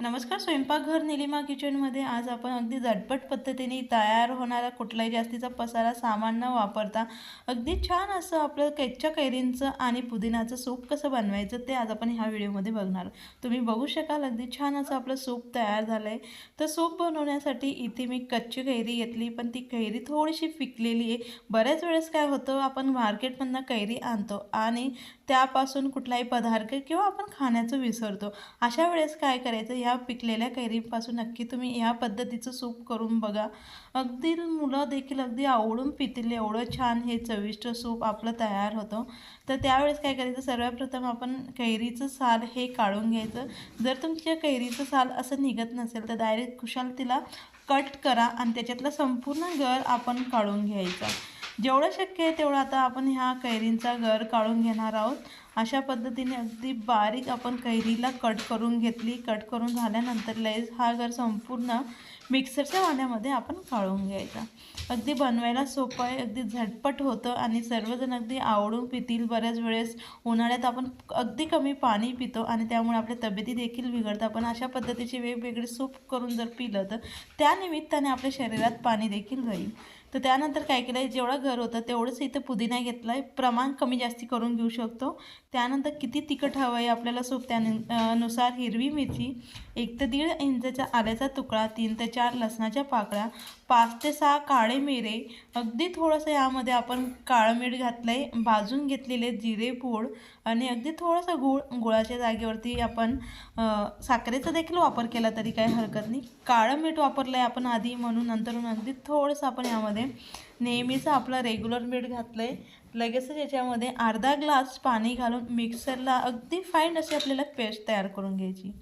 नमस्कार स्वयंपाकघर निलिमा किचनमध्ये आज आपण अगदी झटपट पद्धतीने तयार होणारा कुठलाही जास्तीचा पसारा सामान न वापरता अगदी छान असं आपलं कच्च्या कैरींचं आणि पुदिनाचं सूप कसं बनवायचं ते आज आपण ह्या व्हिडिओमध्ये बघणार तुम्ही बघू शकाल अगदी छान असं आपलं सूप तयार झालं आहे तर सूप बनवण्यासाठी इथे मी कच्ची कैरी घेतली पण ती कैरी थोडीशी पिकलेली आहे. बऱ्याच वेळेस काय होतं आपण मार्केटमधनं कैरी आणतो आणि त्यापासून कुठलाही पदार्थ किंवा आपण खाण्याचं विसरतो. अशा वेळेस काय करायचं ह्या पिकलेल्या कैरीपासून नक्की तुम्ही ह्या पद्धतीचं सूप करून बघा. अगदी मुलं देखील अगदी आवडून पितील. एवढं छान हे चविष्ट सूप आपलं तयार होतं. तर त्यावेळेस काय करायचं? सर्वप्रथम आपण कैरीचं साल हे काढून घ्यायचं. जर तुमच्या कैरीचं साल असं निघत नसेल तर डायरेक्ट कुशाल तिला कट करा आणि त्याच्यातला संपूर्ण गर आपण काढून घ्यायचा. जेवढं शक्य आहे तेवढं आता आपण ह्या कैरींचा गर काढून घेणार आहोत. अशा पद्धतीने अगदी बारीक आपण कैरीला कट करून घेतली. कट करून झाल्यानंतर लगेच हा गर संपूर्ण मिक्सरच्या पाण्यामध्ये आपण काढून घ्यायचा. अगदी बनवायला सोपं आहे. अगदी झटपट होतं आणि सर्वजण अगदी आवडून पितील. बऱ्याच वेळेस उन्हाळ्यात आपण अगदी कमी पाणी पितो आणि त्यामुळे आपल्या तब्येती देखील बिघडतात. पण अशा पद्धतीचे वेगवेगळे सूप करून जर पिलं तर त्यानिमित्ताने आपल्या शरीरात पाणी देखील राहील. तर त्यानंतर काय केलं आहे जेवढं घर होतं तेवढंच इथं पुदिना घेतला आहे प्रमाण कमी जास्ती करून घेऊ शकतो. त्यानंतर किती तिखट हवं आहे आपल्याला सूप त्यानुसार हिरवी मिरची एक ते दीड इंचाच्या आल्याचा तुकडा तीन ते चार लसणाच्या पाकळ्या पाच ते सहा काळे मिरे अगदी थोडंसं यामध्ये आपण काळं मीठ घातलं आहे भाजून घेतलेले जिरे पूड आणि अगदी थोडंसं गुळ गुळाच्या जागेवरती आपण साखरेचा देखील वापर केला तरी काही हरकत नाही. काळं मीठ वापरलं आहे आपण आधी म्हणून नंतरून अगदी थोडंसं आपण यामध्ये नेहमीचं आपलं रेग्युलर मीठ घातलं आहे लगेचच याच्यामध्ये अर्धा ग्लास पाणी घालून मिक्सरला अगदी फाईन अशी आपल्याला पेस्ट तयार करून घ्यायची.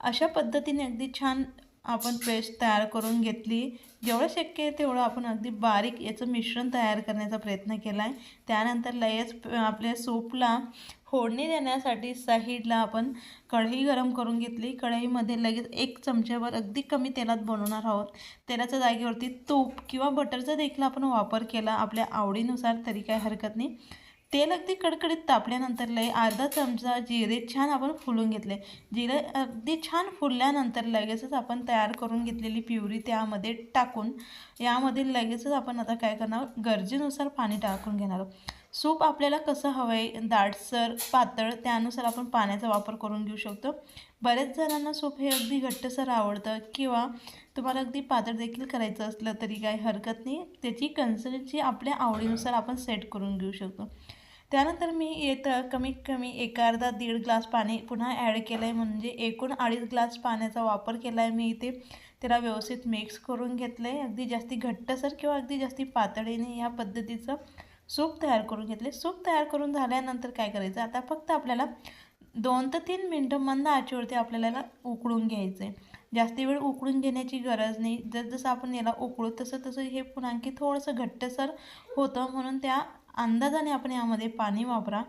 अशा पद्धतीने अगदी छान आपण पेस्ट तयार करून घेतली. जेवढं शक्य आहे तेवढं आपण अगदी बारीक याचं मिश्रण तयार करण्याचा प्रयत्न केला आहे त्यानंतर लगेच आपल्या सूपला फोडणी देण्यासाठी साईडला आपण कढई गरम करून घेतली. कढईमध्ये लगेच एक चमच्यावर अगदी कमी तेलात बनवणार आहोत. तेलाच्या जागेवरती तूप किंवा बटरचा देखील आपण वापर केला. आपल्या आवडीनुसार तरी काही हरकत नाही. तेल अगदी कडकडीत तापल्यानंतर लय अर्धा चमचा जिरे छान आपण फुलून घेतले. जिरे अगदी छान फुलल्यानंतर लगेचच आपण तयार करून घेतलेली प्युरी त्यामध्ये टाकून यामध्ये लगेचच आपण आता काय करणार गरजेनुसार पाणी टाकून घेणार आहोत. सूप आपल्याला कसं हवं आहे दाटसर पातळ त्यानुसार आपण पाण्याचा वापर करून घेऊ शकतो. बऱ्याच जणांना सूप हे अगदी घट्टसर आवडतं किंवा तुम्हाला अगदी पातळ देखील करायचं असलं तरी काही हरकत नाही. त्याची कन्सिस्टन्सी आपल्या आवडीनुसार आपण सेट करून घेऊ शकतो. त्यानंतर मी येतं कमीत कमी एक अर्धा दीड ग्लास पाणी पुन्हा ॲड केलं आहे म्हणजे एकूण अडीच ग्लास पाण्याचा वापर केला आहे मी इथे. त्याला व्यवस्थित मिक्स करून घेतलं आहे अगदी जास्ती घट्टसर किंवा अगदी जास्ती पातळीने या पद्धतीचं सूप तयार करून घेतले सूप तयार करून झाल्यानंतर काय करायचं? आता फक्त आपल्याला दोन ते तीन मिनटं मंद आचेवरती आपल्याला उकळून घ्यायचं आहे जास्ती वेळ उकळून घेण्याची गरज नाही. जर जसं आपण याला उकळू तसं तसं हे पुन्हा आणखी थोडंसं घट्टसर होतं. म्हणून त्या अंदाजाने आपण यामध्ये पाणी वापरा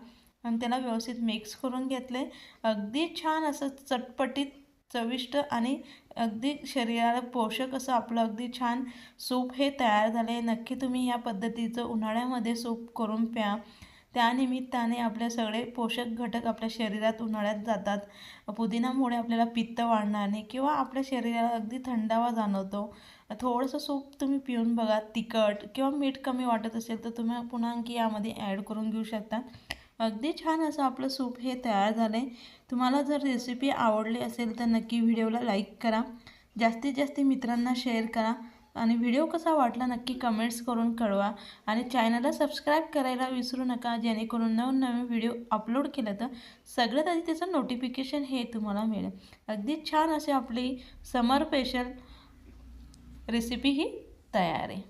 आणि त्याला व्यवस्थित मिक्स करून घेतले. अगदी छान असं चटपटीत चविष्ट आणि अगदी शरीराला पोषक असं आपलं अगदी छान सूप हे तयार झालं आहे नक्की तुम्ही या पद्धतीचं उन्हाळ्यामध्ये सूप करून प्या. त्यानिमित्ताने आपले सगळे पोषक घटक आपल्या शरीरात उन्हाळ्यात जातात. पुदिनामुळे आपल्याला पित्त वाढणार नाही किंवा आपल्या शरीराला अगदी थंडावा जाणवतो. थोडंसं सूप तुम्ही पिऊन बघा तिखट किंवा मीठ कमी वाटत असेल तर तुम्ही पुन्हा आणखी यामध्ये ॲड करून घेऊ शकता. अगदी छान असं आपलं सूप हे तयार झालं आहे तुम्हाला जर रेसिपी आवडली असेल तर नक्की व्हिडिओला लाईक करा. जास्तीत जास्त मित्रांना शेअर करा. आणि व्हिडिओ कसा वाटला नक्की कमेंट्स करून कळवा. आणि चॅनलला सबस्क्राईब करायला विसरू नका जेणेकरून नवनवीन व्हिडिओ अपलोड केलं तर सगळ्यात आधी त्याचं नोटिफिकेशन हे तुम्हाला मिळेल. अगदी छान असे आपली समर स्पेशल रेसिपी ही तयार आहे